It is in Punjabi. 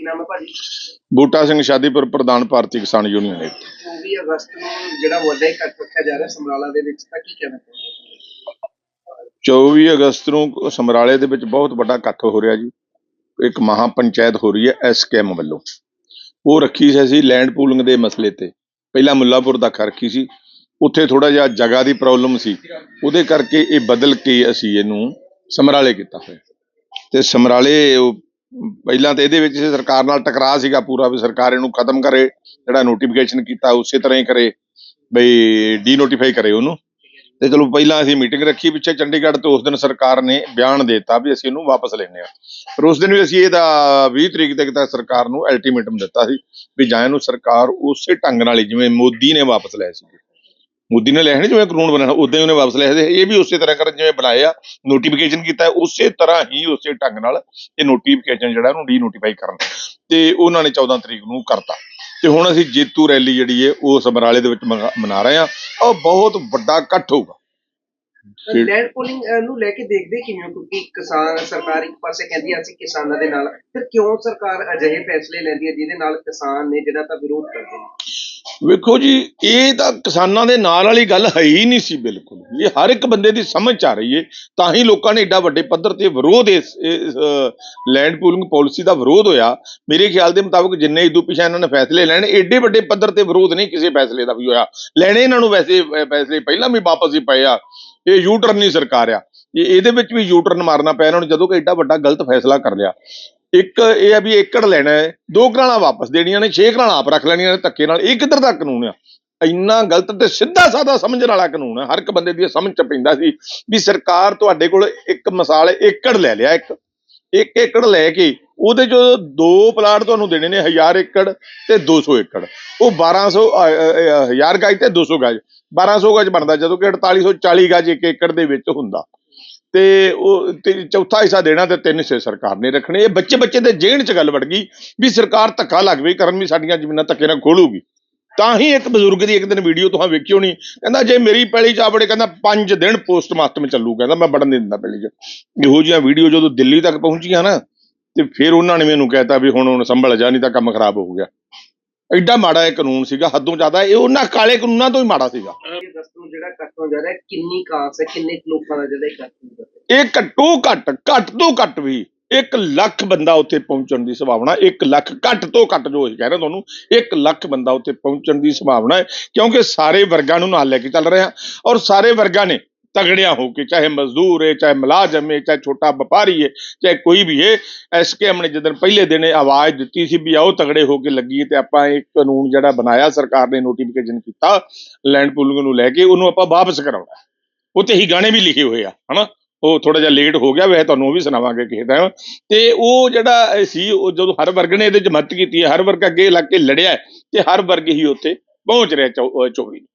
ਕੀ ਨਾਮ ਹੈ ਭਾਜੀ? ਬੂਟਾ ਸਿੰਘ ਸ਼ਾਦੀਪੁਰ ਪ੍ਰਧਾਨ ਭਾਰਤੀ ਕਿਸਾਨ ਯੂਨੀਅਨ ਨੇ 24 ਅਗਸਤ ਨੂੰ ਜਿਹੜਾ ਵੱਡਾ ਇਕੱਠ ਰੱਖਿਆ ਜਾ ਰਿਹਾ ਸਮਰਾਲਾ ਦੇ ਵਿੱਚ ਤਾਂ ਕੀ ਕਹਿਣਾ ਚਾਹੁੰਦੇ 24 ਅਗਸਤ ਨੂੰ ਸਮਰਾਲੇ ਦੇ ਵਿੱਚ ਬਹੁਤ ਵੱਡਾ ਇਕੱਠ ਹੋ ਰਿਹਾ ਜੀ। ਇੱਕ ਮਹਾ ਪੰਚਾਇਤ ਹੋ ਰਹੀ ਹੈ ਐਸਕੇਐਮ ਵੱਲੋਂ। ਉਹ ਰੱਖੀ ਸੀ ਅਸੀਂ ਲੈਂਡ ਪੂਲਿੰਗ ਦੇ ਮਸਲੇ ਤੇ। ਪਹਿਲਾਂ ਮੁੱਲਾਪੁਰ ਦਾ ਰੱਖੀ ਸੀ। ਉੱਥੇ ਥੋੜਾ ਜਿਹਾ ਜਗ੍ਹਾ ਦੀ ਪ੍ਰੋਬਲਮ ਸੀ। ਉਹਦੇ ਕਰਕੇ ਇਹ ਬਦਲ ਕੇ ਅਸੀਂ ਇਹਨੂੰ ਸਮਰਾਲੇ ਕੀਤਾ ਹੋਇਆ। ਤੇ ਸਮਰਾਲੇ ਪਹਿਲਾਂ ਤਾਂ ਇਹਦੇ ਵਿੱਚ ਸਰਕਾਰ ਨਾਲ ਟਕਰਾਅ ਸੀਗਾ ਪੂਰਾ ਵੀ ਸਰਕਾਰ ਇਹਨੂੰ ਖਤਮ ਕਰੇ, ਜਿਹੜਾ ਨੋਟੀਫਿਕੇਸ਼ਨ ਕੀਤਾ ਉਸੇ ਤਰ੍ਹਾਂ ਹੀ ਕਰੇ, ਬਈ ਡੀਨੋਟੀਫਾਈ ਕਰੇ ਉਹਨੂੰ। ਤੇ ਚਲੋ ਪਹਿਲਾਂ ਅਸੀਂ ਮੀਟਿੰਗ ਰੱਖੀ ਪਿੱਛੇ ਚੰਡੀਗੜ੍ਹ ਤੋਂ, ਉਸ ਦਿਨ ਸਰਕਾਰ ਨੇ ਬਿਆਨ ਦੇ ਦਿੱਤਾ ਵੀ ਅਸੀਂ ਇਹਨੂੰ ਵਾਪਸ ਲੈਣੇ ਆ ਪਰ ਉਸ ਦਿਨ ਵੀ ਅਸੀਂ ਇਹਦਾ 20 ਤਰੀਕ ਤੱਕ ਤਾਂ ਸਰਕਾਰ ਨੂੰ ਅਲਟੀਮੇਟਮ ਦਿੱਤਾ ਸੀ ਵੀ ਜਾਂ ਇਹਨੂੰ ਸਰਕਾਰ ਉਸੇ ਢੰਗ ਨਾਲ ਹੀ, ਜਿਵੇਂ ਮੋਦੀ ਨੇ ਵਾਪਸ ਲਿਆ ਸੀ। ਮੋਦੀ ਨੇ ਲਿਆ ਸੀ ਜਿਵੇਂ ਕਾਨੂੰਨ ਬਣਾਇਆ ਉਦਾਂ ਹੀ ਉਹਨੇ ਵਾਪਸ ਲਿਆ ਸੀ ਇਹ ਵੀ ਉਸੇ ਤਰ੍ਹਾਂ ਕਰਨ ਜਿਵੇਂ ਬਣਾਏ ਨੋਟੀਫਿਕੇਸ਼ਨ ਕੀਤਾ ਹੈ, ਉਸੇ ਤਰ੍ਹਾਂ ਹੀ ਉਸੇ ਢੰਗ ਨਾਲ ਇਹ ਨੋਟੀਫਿਕੇਸ਼ਨ ਜਿਹੜਾ ਉਹਨੂੰ ਡੀ ਨੋਟੀਫਾਈ ਕਰਨ। ਤੇ ਉਹਨਾਂ ਨੇ 14 ਤਰੀਕ ਨੂੰ ਕਰਤਾ। ਤੇ ਹੁਣ ਅਸੀਂ ਜੇਤੂ ਰੈਲੀ ਜਿਹੜੀ ਹੈ ਉਹ ਸਮਰਾਲੇ ਦੇ ਵਿੱਚ ਮਨਾ- ਮਨਾ ਰਹੇ ਆ ਉਹ ਬਹੁਤ ਵੱਡਾ ਇਕੱਠ ਹੋਊਗਾ। ਲੈਂਡ ਪੋਲਿੰਗ ਨੂੰ ਲੈ ਕੇ ਦੇਖਦੇ ਕਿਵੇਂ ਹੋ? ਕਿਉਂਕਿ ਕਿਸਾਨ ਸਰਕਾਰ ਇੱਕ ਪਾਸੇ ਕਹਿੰਦੀ ਆ ਅਸੀਂ ਕਿਸਾਨਾਂ ਦੇ ਨਾਲ। ਫਿਰ ਕਿਉਂ ਸਰਕਾਰ ਅਜਿਹੇ ਫੈਸਲੇ ਲੈਂਦੀ ਹੈ ਜਿਹਦੇ ਨਾਲ ਕਿਸਾਨ ਨੇ ਜਿਹੜਾ ਤਾਂ ਵਿਰੋਧ ਕਰਦੇ ਨੇ ਵੇਖੋ ਜੀ ਇਹ ਤਾਂ ਕਿਸਾਨਾਂ ਦੇ ਨਾਲ ਵਾਲੀ ਗੱਲ ਹੈ ਹੀ ਨਹੀਂ ਸੀ ਬਿਲਕੁਲ। ਇਹ ਹਰ ਇੱਕ ਬੰਦੇ ਦੀ ਸਮਝ ਆ ਰਹੀ ਹੈ ਤਾਂ ਹੀ ਲੋਕਾਂ ਨੇ ਏਡਾ ਵੱਡੇ ਪੱਧਰ ਤੇ ਵਿਰੋਧ ਇਸ ਲੈਂਡ ਪੂਲਿੰਗ ਪਾਲਿਸੀ ਦਾ ਵਿਰੋਧ ਹੋਇਆ। ਮੇਰੇ ਖਿਆਲ ਦੇ ਮੁਤਾਬਕ ਜਿੰਨੇ ਇਦੋਂ ਪਿਛਾ ਇਹਨਾਂ ਨੇ ਫੈਸਲੇ ਲੈਣੇ ਏਡੇ ਵੱਡੇ ਪੱਧਰ ਤੇ ਵਿਰੋਧ ਨਹੀਂ ਕਿਸੇ ਫੈਸਲੇ ਦਾ ਵੀ ਹੋਇਆ। ਲੈਣੇ ਇਹਨਾਂ ਨੂੰ ਵੈਸੇ ਫੈਸਲੇ ਪਹਿਲਾਂ ਵੀ ਵਾਪਸ ਹੀ ਪਏ ਆ। ਇਹ ਯੂ ਟਰਨ ਨਹੀਂ ਸਰਕਾਰ ਆ। ਇਹ ਇਹਦੇ ਵਿੱਚ ਵੀ ਯੂ ਟਰਨ ਮਾਰਨਾ ਪਿਆ ਇਹਨਾਂ ਨੂੰ ਜਦੋਂ ਕਿ ਐਡਾ ਵੱਡਾ ਗਲਤ ਫੈਸਲਾ ਕਰ ਲਿਆ। ਇੱਕ ਇਹ ਆ ਵੀ ਏਕੜ ਲੈਣਾ ਹੈ, ਦੋ ਕਰਾਲਾਂ ਵਾਪਸ ਦੇਣੀਆਂ ਨੇ, ਛੇ ਕਰਾਲਾਂ ਆਪ ਰੱਖ ਲੈਣੀਆਂ ਨੇ ਧੱਕੇ ਨਾਲ। ਇਹ ਕਿੱਧਰ ਦਾ ਕਾਨੂੰਨ ਆ? ਇੰਨਾ ਗਲਤ ਤੇ ਸਿੱਧਾ ਸਾਦਾ ਸਮਝਣ ਵਾਲਾ ਕਾਨੂੰਨ ਹੈ ਹਰ ਇੱਕ ਬੰਦੇ ਦੀ ਇਹ ਸਮਝ ਚ ਪੈਂਦਾ ਸੀ ਵੀ ਸਰਕਾਰ ਤੁਹਾਡੇ ਕੋਲ ਇੱਕ ਮਿਸਾਲ ਏਕੜ ਲੈ ਲਿਆ, ਇੱਕ ਇੱਕ ਏਕੜ ਲੈ ਕੇ ਉਹਦੇ ਚੋਂ ਦੋ ਪਲਾਟ ਤੁਹਾਨੂੰ ਦੇਣੇ ਨੇ 1000 ਏਕੜ ਤੇ 200 ਏਕੜ। ਉਹ 1200 1000 ਗਜ ਤੇ 200 ਗਜ। 1200 ਗਜ ਬਣਦਾ ਜਦੋਂ ਕਿ 4840 ਗਜ ਇੱਕ ਏਕੜ ਦੇ ਵਿੱਚ ਹੁੰਦਾ। ਤੇ ਉਹ, ਤੇ ਚੌਥਾ ਹਿੱਸਾ ਦੇਣਾ ਤੇ ਤਿੰਨ ਹਿੱਸੇ ਸਰਕਾਰ ਨੇ ਰੱਖਣੇ। ਇਹ ਬੱਚੇ ਬੱਚੇ ਦੇ ਜੇਣ ਚ ਗੱਲ ਵੜ ਗਈ ਵੀ ਸਰਕਾਰ ਧੱਕਾ ਲੱਗ ਪਈ ਕਰਨ ਵੀ ਸਾਡੀਆਂ ਜ਼ਮੀਨਾਂ ਧੱਕੇ ਨਾਲ ਖੋਲੂਗੀ। ਤਾਂ ਹੀ ਇੱਕ ਬਜ਼ੁਰਗ ਦੀ ਇੱਕ ਦਿਨ ਵੀਡੀਓ ਤੁਹਾਂ ਵੇਖਿਓ ਨਹੀਂ ਕਹਿੰਦਾ, ਜੇ ਮੇਰੀ ਪੈਲੀ ਚ ਆਵੜੇ ਕਹਿੰਦਾ 5 ਦਿਨ ਪੋਸਟਮਾਰਟਮ ਚੱਲੂ। ਕਹਿੰਦਾ, ਮੈਂ ਬੜਨ ਨਹੀਂ ਦਿੰਦਾ ਪੈਲੀ ਚ। ਇਹੋ ਜਿਹੀਆਂ ਵੀਡੀਓ ਜਦੋਂ ਦਿੱਲੀ ਤੱਕ ਪਹੁੰਚੀਆਂ ਨਾ ਤੇ ਫਿਰ ਉਹਨਾਂ ਨੇ ਮੈਨੂੰ ਕਹਿਤਾ ਵੀ ਹੁਣ ਹੁਣ ਸੰਭਲ ਜਾ ਨਹੀਂ ਤਾਂ ਕੰਮ ਖਰਾਬ ਹੋ ਗਿਆ। ਐਡਾ ਮਾੜਾ ਇਹ ਕਾਨੂੰਨ ਸੀਗਾ ਹੱਦੋਂ ਜ਼ਿਆਦਾ ਇਹ ਉਹਨਾਂ ਕਾਲੇ ਕਾਨੂੰਨਾਂ ਤੋਂ ਹੀ ਮਾੜਾ ਸੀਗਾ। ਨੂੰ ਜਿਹੜਾ ਹੋ ਜਾ ਰਿਹਾ ਕਿੰਨੀ ਕਾਸ ਹੈ ਕਿੰਨੇ ਲੋਕਾਂ ਦਾ ਜਿਹੜਾ ਇਕੱਠ ਇਹ ਘੱਟੋ ਘੱਟ ਘੱਟ ਤੋਂ ਘੱਟ ਵੀ 1 ਲੱਖ ਬੰਦਾ ਉੱਥੇ ਪਹੁੰਚਣ ਦੀ ਸੰਭਾਵਨਾ 1 ਲੱਖ ਘੱਟ ਤੋਂ ਘੱਟ ਜੋ ਕਹਿ ਰਹੇ ਤੁਹਾਨੂੰ 1 ਲੱਖ ਬੰਦਾ ਉੱਥੇ ਪਹੁੰਚਣ ਦੀ ਸੰਭਾਵਨਾ ਹੈ ਕਿਉਂਕਿ ਸਾਰੇ ਵਰਗਾਂ ਨੂੰ ਨਾਲ ਲੈ ਕੇ ਚੱਲ ਰਹੇ ਹਾਂ। ਔਰ ਸਾਰੇ ਵਰਗਾਂ ਨੇ ਤਗੜਿਆਂ ਹੋ ਕੇ, ਚਾਹੇ ਮਜ਼ਦੂਰ ਹੈ ਚਾਹੇ ਮੁਲਾਜ਼ਮ ਹੈ ਚਾਹੇ ਛੋਟਾ ਵਪਾਰੀ ਹੈ ਚਾਹੇ ਕੋਈ ਵੀ ਹੈ ਐਸਕੇਐਮ ਨੇ ਜਦੋਂ ਪਹਿਲੇ ਦਿਨ ਇਹ ਆਵਾਜ਼ ਦਿੱਤੀ ਸੀ ਵੀ ਆਓ ਤਗੜੇ ਹੋ ਕੇ ਲੱਗੀ ਤੇ ਆਪਾਂ ਇੱਕ ਕਾਨੂੰਨ ਜਿਹੜਾ ਬਣਾਇਆ ਸਰਕਾਰ ਨੇ ਨੋਟੀਫਿਕੇਸ਼ਨ ਕੀਤਾ, ਲੈਂਡ ਪੂਲਿੰਗ ਨੂੰ ਲੈ ਕੇ, ਉਹਨੂੰ ਆਪਾਂ ਵਾਪਸ ਕਰਾਉਣਾ ਉਹ 'ਤੇ ਹੀ ਗਾਣੇ ਵੀ ਲਿਖੇ ਹੋਏ ਆ, ਹਨਾ? ਉਹ ਥੋੜਾ ਜਿਹਾ ਲੇਟ ਹੋ ਗਿਆ, ਵੈਸੇ ਤੁਹਾਨੂੰ ਉਹ ਵੀ ਸੁਣਾਵਾਂਗੇ ਕਿਸੇ ਟਾਈਮ ਤੇ ਉਹ ਜਿਹੜਾ ਇਹ ਸੀ, ਉਹ ਜਦੋਂ ਹਰ ਵਰਗ ਨੇ ਇਹਦੇ ਚ ਮਦਦ ਕੀਤੀ ਹੈ, ਹਰ ਵਰਗ ਅੱਗੇ ਲੱਗ ਕੇ ਲੜਿਆ ਤੇ ਹਰ ਵਰਗ ਹੀ ਉੱਥੇ ਪਹੁੰਚ ਰਿਹਾ 24 ਨੂੰ।